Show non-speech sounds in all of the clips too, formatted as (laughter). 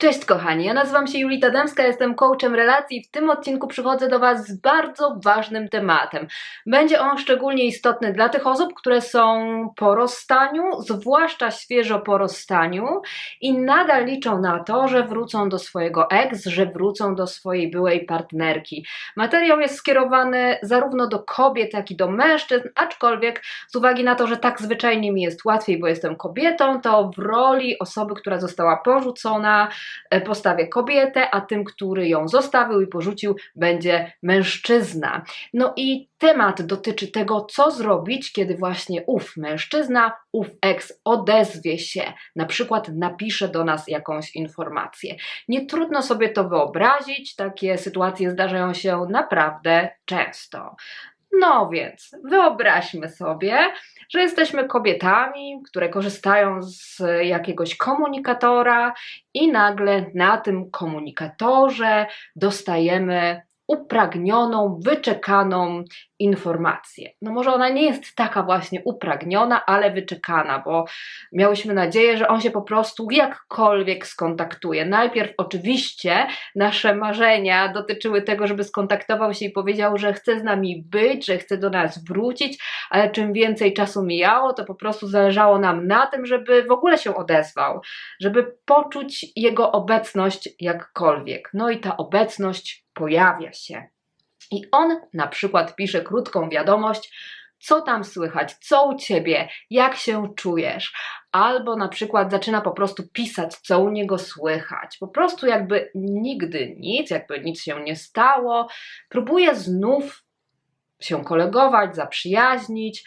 Cześć kochani, ja nazywam się Julita Dębska, jestem coachem relacji i w tym odcinku przychodzę do Was z bardzo ważnym tematem. Będzie on szczególnie istotny dla tych osób, które są po rozstaniu, zwłaszcza świeżo po rozstaniu i nadal liczą na to, że wrócą do swojego ex, że wrócą do swojej byłej partnerki. Materiał jest skierowany zarówno do kobiet, jak i do mężczyzn, aczkolwiek z uwagi na to, że tak zwyczajnie mi jest łatwiej, bo jestem kobietą, to w roli osoby, która została porzucona, postawię kobietę, a tym, który ją zostawił i porzucił, będzie mężczyzna. No i temat dotyczy tego, co zrobić, kiedy właśnie ów mężczyzna, ów ex odezwie się, na przykład napisze do nas jakąś informację. Nie trudno sobie to wyobrazić, takie sytuacje zdarzają się naprawdę często. No więc wyobraźmy sobie, że jesteśmy kobietami, które korzystają z jakiegoś komunikatora i nagle na tym komunikatorze dostajemy upragnioną, wyczekaną informację. No może ona nie jest taka właśnie upragniona, ale wyczekana, bo miałyśmy nadzieję, że on się po prostu jakkolwiek skontaktuje. Najpierw oczywiście nasze marzenia dotyczyły tego, żeby skontaktował się i powiedział, że chce z nami być, że chce do nas wrócić, ale czym więcej czasu mijało, to po prostu zależało nam na tym, żeby w ogóle się odezwał, żeby poczuć jego obecność jakkolwiek. No i ta obecność pojawia się. I on na przykład pisze krótką wiadomość, co tam słychać, co u ciebie, jak się czujesz, albo na przykład zaczyna po prostu pisać, co u niego słychać, po prostu jakby nigdy nic, jakby nic się nie stało, próbuje znów się kolegować, zaprzyjaźnić,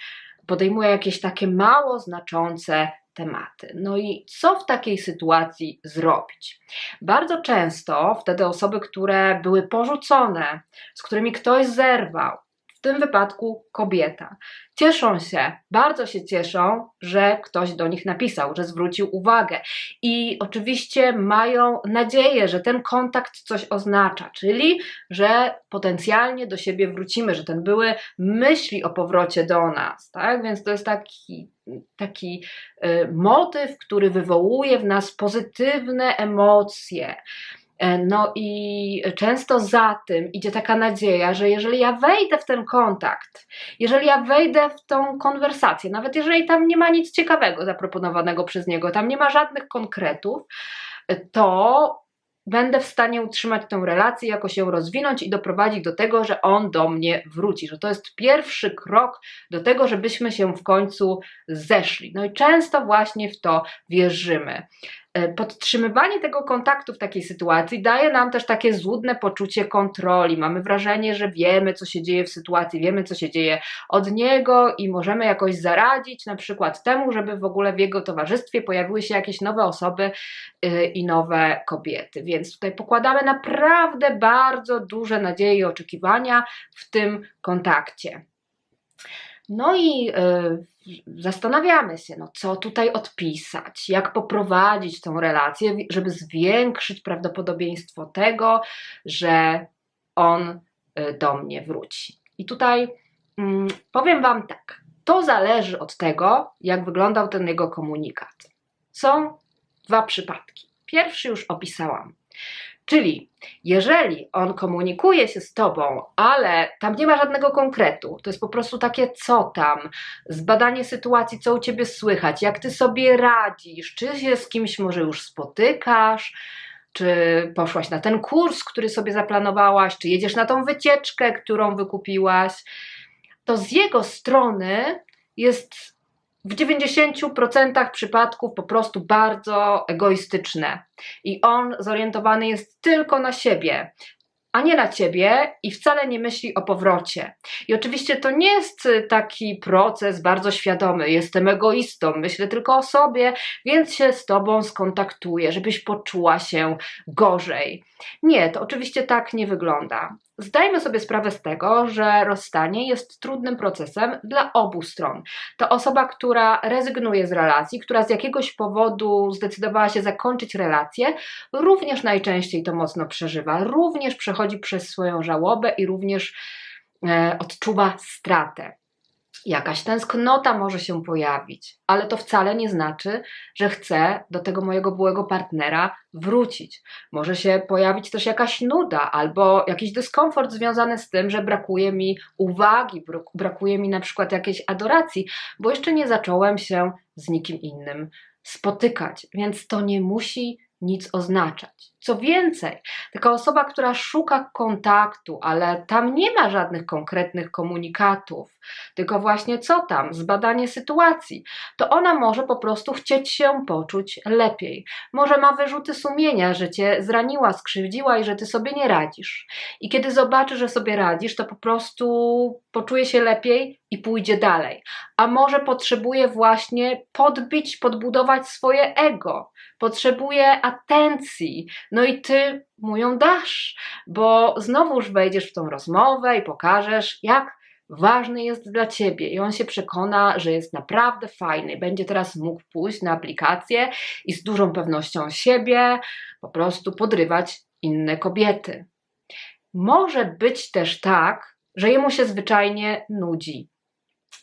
podejmuje jakieś takie mało znaczące tematy. No i co w takiej sytuacji zrobić? Bardzo często wtedy osoby, które były porzucone, z którymi ktoś zerwał, w tym wypadku kobieta. Cieszą się, bardzo się cieszą, że ktoś do nich napisał, że zwrócił uwagę. I oczywiście mają nadzieję, że ten kontakt coś oznacza, czyli że potencjalnie do siebie wrócimy, że ten były myśli o powrocie do nas. Tak? Więc to jest taki, taki y, motyw, który wywołuje w nas pozytywne emocje. E, no i często za tym idzie taka nadzieja, że jeżeli ja wejdę w ten kontakt, jeżeli ja wejdę w tą konwersację, nawet jeżeli tam nie ma nic ciekawego zaproponowanego przez niego, tam nie ma żadnych konkretów, to będę w stanie utrzymać tę relację, jakoś ją rozwinąć i doprowadzić do tego, że on do mnie wróci, że to jest pierwszy krok do tego, żebyśmy się w końcu zeszli. No i często właśnie w to wierzymy. E, podtrzymywanie tego kontaktu w takiej sytuacji daje nam też takie złudne poczucie kontroli. Mamy wrażenie, że wiemy, co się dzieje w sytuacji, wiemy, co się dzieje od niego i możemy jakoś zaradzić, na przykład temu, żeby w ogóle w jego towarzystwie pojawiły się jakieś nowe osoby e, i nowe kobiety. Więc tutaj pokładamy naprawdę bardzo duże nadzieje i oczekiwania w tym kontakcie. No i y, zastanawiamy się, no co tutaj odpisać, jak poprowadzić tą relację, żeby zwiększyć prawdopodobieństwo tego, że on y, do mnie wróci. I tutaj y, powiem Wam tak, to zależy od tego, jak wyglądał ten jego komunikat. Są dwa przypadki. Pierwszy już opisałam. Czyli jeżeli on komunikuje się z tobą, ale tam nie ma żadnego konkretu, to jest po prostu takie co tam, zbadanie sytuacji, co u ciebie słychać, jak ty sobie radzisz, czy się z kimś może już spotykasz, czy poszłaś na ten kurs, który sobie zaplanowałaś, czy jedziesz na tą wycieczkę, którą wykupiłaś, to z jego strony jest w 90% przypadków po prostu bardzo egoistyczne. I on zorientowany jest tylko na siebie, a nie na ciebie i wcale nie myśli o powrocie. I oczywiście to nie jest taki proces bardzo świadomy. Jestem egoistą, myślę tylko o sobie, więc się z tobą skontaktuję, żebyś poczuła się gorzej. Nie, to oczywiście tak nie wygląda. Zdajmy sobie sprawę z tego, że rozstanie jest trudnym procesem dla obu stron. To osoba, która rezygnuje z relacji, która z jakiegoś powodu zdecydowała się zakończyć relację, również najczęściej to mocno przeżywa, również przechodzi przez swoją żałobę i również e, odczuwa stratę. Jakaś tęsknota może się pojawić, ale to wcale nie znaczy, że chcę do tego mojego byłego partnera wrócić. Może się pojawić też jakaś nuda albo jakiś dyskomfort związany z tym, że brakuje mi uwagi, brakuje mi na przykład jakiejś adoracji, bo jeszcze nie zacząłem się z nikim innym spotykać, więc to nie musi nic oznaczać. Co więcej, taka osoba, która szuka kontaktu, ale tam nie ma żadnych konkretnych komunikatów, tylko właśnie co tam, zbadanie sytuacji, to ona może po prostu chcieć się poczuć lepiej. Może ma wyrzuty sumienia, że cię zraniła, skrzywdziła i że ty sobie nie radzisz. I kiedy zobaczy, że sobie radzisz, to po prostu poczuje się lepiej i pójdzie dalej. A może potrzebuje właśnie podbić, podbudować swoje ego, potrzebuje atencji, no i ty mu ją dasz, bo znowuż wejdziesz w tą rozmowę i pokażesz, jak ważny jest dla ciebie i on się przekona, że jest naprawdę fajny. Będzie teraz mógł pójść na aplikację i z dużą pewnością siebie po prostu podrywać inne kobiety. Może być też tak, że jemu się zwyczajnie nudzi,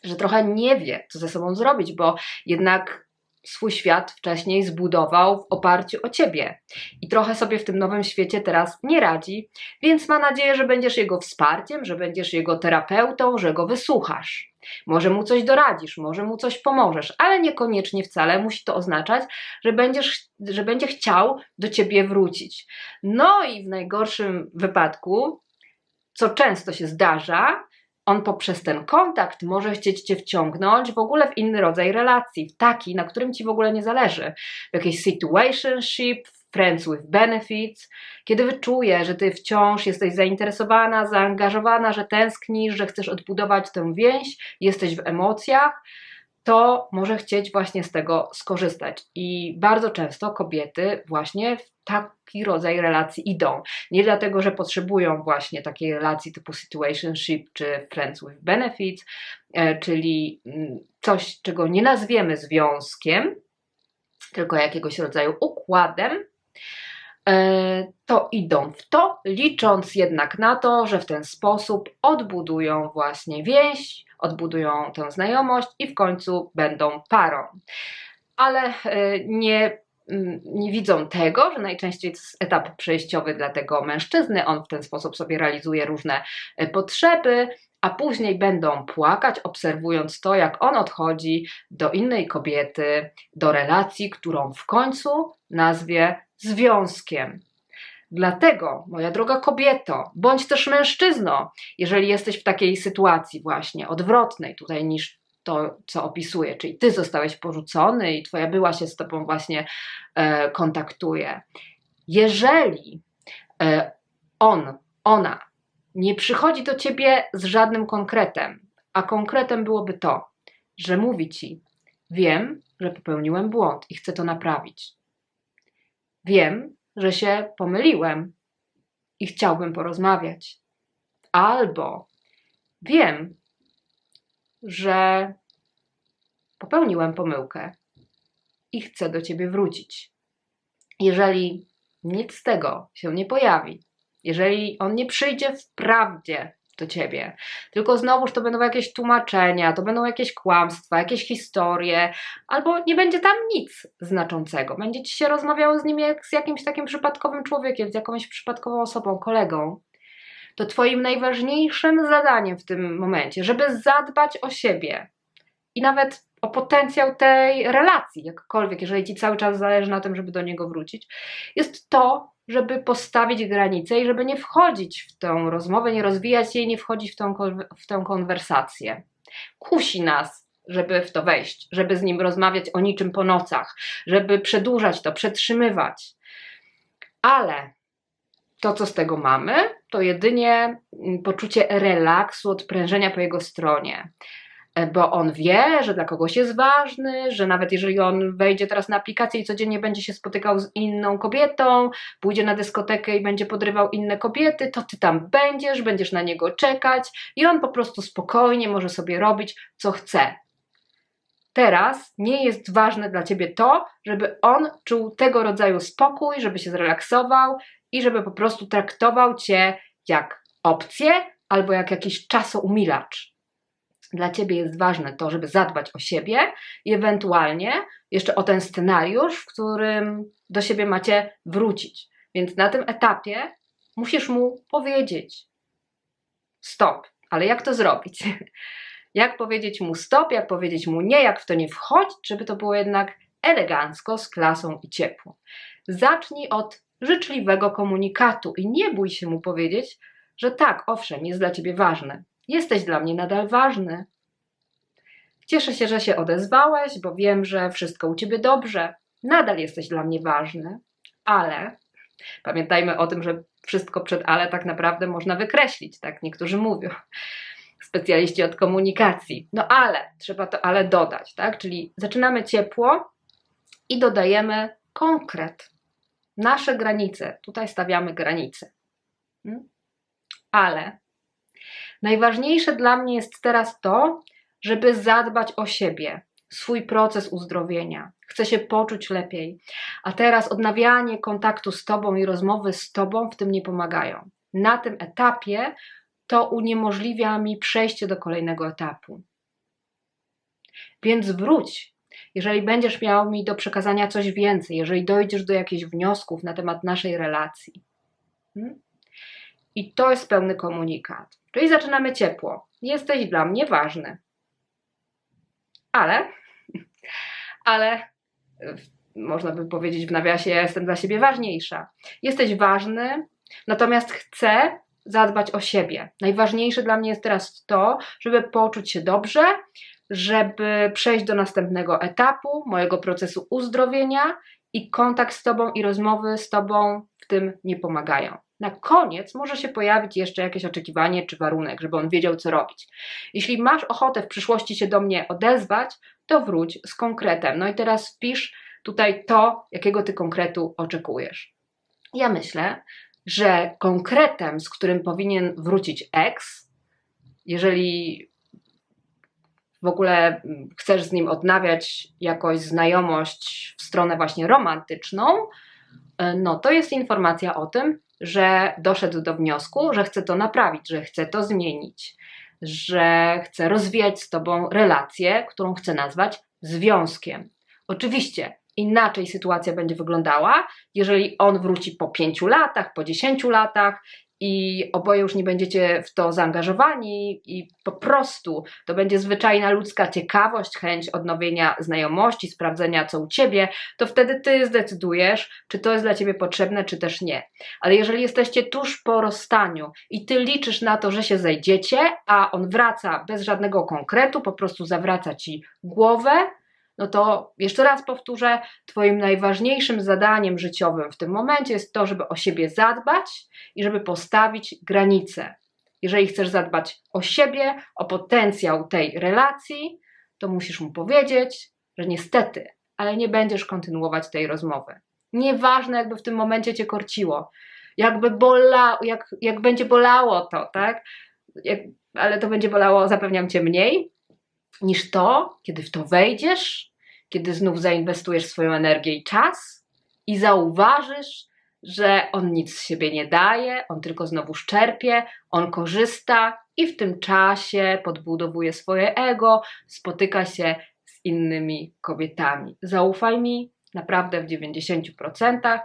że trochę nie wie, co ze sobą zrobić, bo jednak swój świat wcześniej zbudował w oparciu o ciebie i trochę sobie w tym nowym świecie teraz nie radzi, więc ma nadzieję, że będziesz jego wsparciem, że będziesz jego terapeutą, że go wysłuchasz. Może mu coś doradzisz, może mu coś pomożesz, ale niekoniecznie wcale musi to oznaczać, że, będziesz, że będzie chciał do ciebie wrócić. No i w najgorszym wypadku, co często się zdarza, on poprzez ten kontakt może chcieć cię wciągnąć w ogóle w inny rodzaj relacji, taki, na którym ci w ogóle nie zależy. W jakiś situationship, friends with benefits, kiedy wyczuje, że ty wciąż jesteś zainteresowana, zaangażowana, że tęsknisz, że chcesz odbudować tę więź, jesteś w emocjach, to może chcieć właśnie z tego skorzystać. I bardzo często kobiety właśnie w taki rodzaj relacji idą. Nie dlatego, że potrzebują właśnie takiej relacji typu situationship czy friends with benefits, e, czyli mm, coś, czego nie nazwiemy związkiem, tylko jakiegoś rodzaju układem, to idą w to, licząc jednak na to, że w ten sposób odbudują właśnie więź, odbudują tę znajomość i w końcu będą parą. Ale e, nie mm, nie widzą tego, że najczęściej to jest etap przejściowy dla tego mężczyzny. On w ten sposób sobie realizuje różne e, potrzeby, a później będą płakać, obserwując to, jak on odchodzi do innej kobiety, do relacji, którą w końcu nazwie związkiem. Dlatego, moja droga kobieto, bądź też mężczyzno, jeżeli jesteś w takiej sytuacji właśnie odwrotnej tutaj niż to, co opisuję, czyli ty zostałeś porzucony i twoja była się z tobą właśnie e, kontaktuje. Jeżeli e, on, ona nie przychodzi do ciebie z żadnym konkretem, a konkretem byłoby to, że mówi ci: Wiem, że popełniłem błąd i chcę to naprawić. Wiem, że się pomyliłem i chciałbym porozmawiać. Albo wiem, że popełniłem pomyłkę i chcę do ciebie wrócić. Jeżeli nic z tego się nie pojawi, jeżeli on nie przyjdzie w prawdzie do ciebie. Tylko znowuż to będą jakieś tłumaczenia, to będą jakieś kłamstwa, jakieś historie, albo nie będzie tam nic znaczącego. Będzie ci się rozmawiało z nim jak z jakimś takim przypadkowym człowiekiem, z jakąś przypadkową osobą, kolegą. To Twoim najważniejszym zadaniem w tym momencie, żeby zadbać o siebie i nawet o potencjał tej relacji, jakkolwiek, jeżeli Ci cały czas zależy na tym, żeby do niego wrócić, jest to, żeby postawić granice i żeby nie wchodzić w tę rozmowę, nie rozwijać jej, nie wchodzić w tę, w tę konwersację. Kusi nas, żeby w to wejść, żeby z nim rozmawiać o niczym po nocach, żeby przedłużać to, przetrzymywać. Ale to, co z tego mamy, to jedynie poczucie relaksu, odprężenia po jego stronie. E, bo on wie, że dla kogoś jest ważny, że nawet jeżeli on wejdzie teraz na aplikację i codziennie będzie się spotykał z inną kobietą, pójdzie na dyskotekę i będzie podrywał inne kobiety, to ty tam będziesz, będziesz na niego czekać i on po prostu spokojnie może sobie robić, co chce. Teraz nie jest ważne dla ciebie to, żeby on czuł tego rodzaju spokój, żeby się zrelaksował i żeby po prostu traktował cię jak opcję albo jak jakiś czasoumilacz dla ciebie jest ważne to, żeby zadbać o siebie i ewentualnie jeszcze o ten scenariusz, w którym do siebie macie wrócić. Więc na tym etapie musisz mu powiedzieć: stop. Ale jak to zrobić? (laughs) Jak powiedzieć mu stop, jak powiedzieć mu nie, jak w to nie wchodzić, żeby to było jednak elegancko, z klasą i ciepło. Zacznij od życzliwego komunikatu i nie bój się mu powiedzieć, że tak, owszem, jest dla ciebie ważne. Jesteś dla mnie nadal ważny. Cieszę się, że się odezwałeś, bo wiem, że wszystko u ciebie dobrze. Nadal jesteś dla mnie ważny, ale pamiętajmy o tym, że wszystko przed ale tak naprawdę można wykreślić, tak niektórzy mówią specjaliści od komunikacji. No ale, trzeba to ale dodać, tak? Czyli zaczynamy ciepło i dodajemy konkret. Nasze granice. Tutaj stawiamy granice. Hmm? Ale najważniejsze dla mnie jest teraz to, żeby zadbać o siebie, swój proces uzdrowienia. Chcę się poczuć lepiej. A teraz odnawianie kontaktu z Tobą i rozmowy z Tobą w tym nie pomagają. Na tym etapie to uniemożliwia mi przejście do kolejnego etapu. Więc wróć, jeżeli będziesz miał mi do przekazania coś więcej, jeżeli dojdziesz do jakichś wniosków na temat naszej relacji. Hmm? I to jest pełny komunikat. Czyli zaczynamy ciepło. Jesteś dla mnie ważny. Ale, (laughs) ale można by powiedzieć w nawiasie, ja jestem dla siebie ważniejsza. Jesteś ważny, natomiast chcę zadbać o siebie. Najważniejsze dla mnie jest teraz to, żeby poczuć się dobrze, żeby przejść do następnego etapu mojego procesu uzdrowienia i kontakt z Tobą i rozmowy z Tobą w tym nie pomagają. Na koniec może się pojawić jeszcze jakieś oczekiwanie czy warunek, żeby on wiedział, co robić. Jeśli masz ochotę w przyszłości się do mnie odezwać, to wróć z konkretem. No i teraz wpisz tutaj to, jakiego ty konkretu oczekujesz. Ja myślę, że konkretem, z którym powinien wrócić ex, jeżeli w ogóle chcesz z nim odnawiać jakoś znajomość w stronę właśnie romantyczną, no to jest informacja o tym, że doszedł do wniosku, że chce to naprawić, że chce to zmienić, że chce rozwijać z tobą relację, którą chce nazwać związkiem. Oczywiście inaczej sytuacja będzie wyglądała, jeżeli on wróci po pięciu latach, po dziesięciu latach i oboje już nie będziecie w to zaangażowani i po prostu to będzie zwyczajna ludzka ciekawość, chęć odnowienia znajomości, sprawdzenia co u ciebie, to wtedy ty zdecydujesz, czy to jest dla ciebie potrzebne, czy też nie. Ale jeżeli jesteście tuż po rozstaniu i ty liczysz na to, że się zejdziecie, a on wraca bez żadnego konkretu, po prostu zawraca ci głowę, no to jeszcze raz powtórzę, Twoim najważniejszym zadaniem życiowym w tym momencie jest to, żeby o siebie zadbać i żeby postawić granice. Jeżeli chcesz zadbać o siebie, o potencjał tej relacji, to musisz mu powiedzieć, że niestety, ale nie będziesz kontynuować tej rozmowy. Nieważne, jakby w tym momencie cię korciło, jakby bolało, jak, jak będzie bolało to, tak? Jak, ale to będzie bolało, zapewniam cię, mniej niż to, kiedy w to wejdziesz, kiedy znów zainwestujesz swoją energię i czas i zauważysz, że on nic z siebie nie daje, on tylko znowu czerpie, on korzysta i w tym czasie podbudowuje swoje ego, spotyka się z innymi kobietami. Zaufaj mi, naprawdę w 90%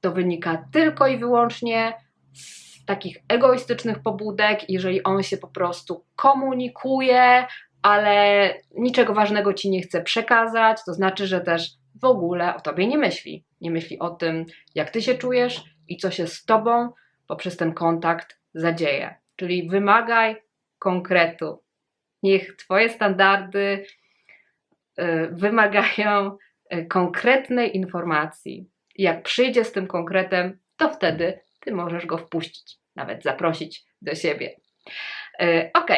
to wynika tylko i wyłącznie z takich egoistycznych pobudek, jeżeli on się po prostu komunikuje, ale niczego ważnego ci nie chce przekazać, to znaczy, że też w ogóle o tobie nie myśli. Nie myśli o tym, jak ty się czujesz i co się z tobą poprzez ten kontakt zadzieje. Czyli wymagaj konkretu. Niech twoje standardy y, wymagają y, konkretnej informacji. Jak przyjdzie z tym konkretem, to wtedy ty możesz go wpuścić, nawet zaprosić do siebie. Y, ok,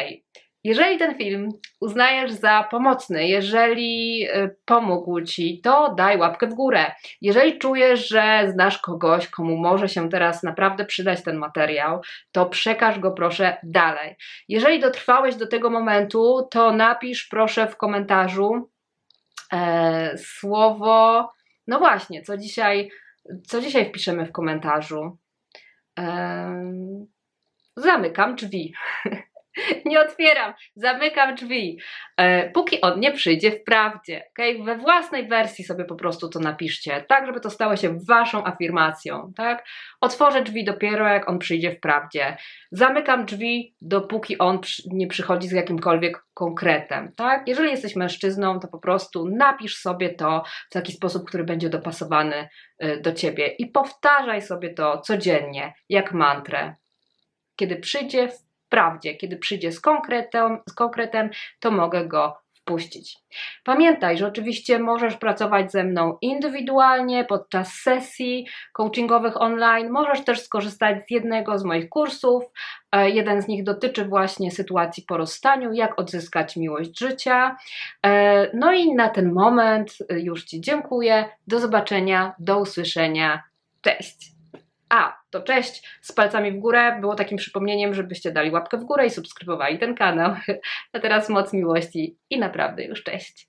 jeżeli ten film uznajesz za pomocny, jeżeli y, pomógł Ci, to daj łapkę w górę. Jeżeli czujesz, że znasz kogoś, komu może się teraz naprawdę przydać ten materiał, to przekaż go proszę dalej. Jeżeli dotrwałeś do tego momentu, to napisz proszę w komentarzu e, słowo, no właśnie, co dzisiaj, co dzisiaj wpiszemy w komentarzu. E, zamykam drzwi. (laughs) nie otwieram, zamykam drzwi. E, póki on nie przyjdzie w prawdzie, okay? we własnej wersji sobie po prostu to napiszcie, tak żeby to stało się waszą afirmacją, tak? Otworzę drzwi dopiero jak on przyjdzie w prawdzie. Zamykam drzwi dopóki on nie przychodzi z jakimkolwiek konkretem, tak? Jeżeli jesteś mężczyzną, to po prostu napisz sobie to w taki sposób, który będzie dopasowany y, do ciebie i powtarzaj sobie to codziennie, jak mantrę. Kiedy przyjdzie w prawdzie, kiedy przyjdzie z konkretem, z konkretem to mogę go wpuścić. Pamiętaj, że oczywiście możesz pracować ze mną indywidualnie podczas sesji coachingowych online. Możesz też skorzystać z jednego z moich kursów. E, jeden z nich dotyczy właśnie sytuacji po rozstaniu, jak odzyskać miłość życia. E, no i na ten moment już Ci dziękuję. Do zobaczenia, do usłyszenia. Cześć! A, to cześć z palcami w górę było takim przypomnieniem, żebyście dali łapkę w górę i subskrybowali ten kanał. (laughs) A teraz moc miłości i naprawdę już cześć.